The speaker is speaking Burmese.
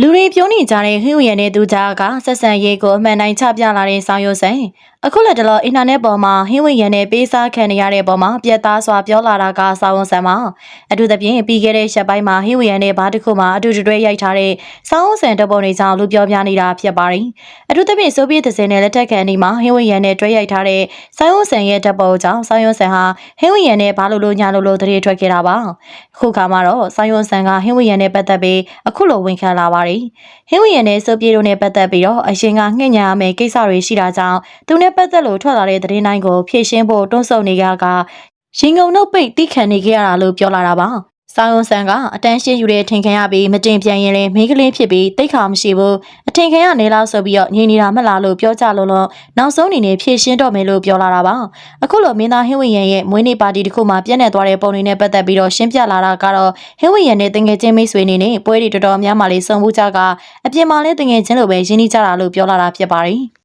လူတွေပြောနေကြတဲ့ဟင်းဝရနဲ့သူကြားကဆက်ဆံရေးကိုအမှန်တိုင်းချပြလာတဲ့ဆောင်ရွက်စဉ်အခုလက်တလောအင်တာနက်ပေါ်မှာဟင်းဝရနဲ့ပေးစားခံနေရတဲ့ပေါ်မှာပြက်သားစွာပြောလာတာကစာဝန်ဆန်မှာအထူးသဖြင့်ပြီးခဲ့တဲ့ရက်ပိုင်းမှာဟင်းဝရနဲ့ဘာတစ်ခုမှအတူတူတွဲရိုက်ထားတဲ့စာဝန်ဆန်တပ်ပုံတွေကြောင့်လူပြောပြနေတာဖြစ်ပါတယ်အထူးသဖြင့်ဆိုဗီယက်တစ်စင်နဲ့လက်ထက်ခံဒီမှာဟင်းဝရနဲ့တွဲရိုက်ထားတဲ့စာဝန်ဆန်ရဲ့တပ်ပုံကြောင့်စာဝန်ဆန်ဟာဟင်းဝရနဲ့ဘာလို့လို့ညာလို့လို့တရေထွက်ခဲ့တာပါအခုခါမှာတော့စာဝန်ဆန်ကဟင်းဝရနဲ့ပတ်သက်ပြီးအခုလိုဝန်ခံလာပါတယ်ဟင်းဝရနဲ့ဆိုပြေတို့နဲ့ပတ်သက်ပြီးတော့အရင်ကငှက်ညာရမယ့်ကိစ္စတွေရှိတာကြောင့်သူနဲ့ပတ်သက်လို့ထွက်လာတဲ့သတင်းတိုင်းကိုဖြည့်ရှင်းဖို့တွန်းဆုတ်နေကြကရင်ကုန်နှုတ်ပိတ်တိခံနေကြရတာလို့ပြောလာတာပါ။ ဆောင်းယွန်ဆန်ကအတန်းရှင်းယူတဲ့ထင်ခံရပြီးမတင်ပြန်ရင်လည်းမိန်းကလေးဖြစ်ပြီးတိတ်ခါမရှိဘူးအထင်ခံရနေလားဆိုပြီးတော့ညင်နေတာမလားလို့ပြောကြလို့လို့နောက်ဆုံးအနေနဲ့ဖြည့်ရှင်းတော့မယ်လို့ပြောလာတာပါအခုလိုမင်းသားဟင်းဝရန်ရဲ့မွေးနေ့ပါတီတစ်ခုမှာပြည့်နေသွားတဲ့ပုံတွေနဲ့ပတ်သက်ပြီးတော့ရှင်းပြလာတာကတော့ဟင်းဝရန်နဲ့တငယ်ချင်းမိတ်ဆွေအနေနဲ့ပွဲတွေတော်တော်များများလေးစုံမှုကြကအပြင်မှာလည်းတငယ်ချင်းလိုပဲရင်းနှီးကြတာလို့ပြောလာတာဖြစ်ပါတယ်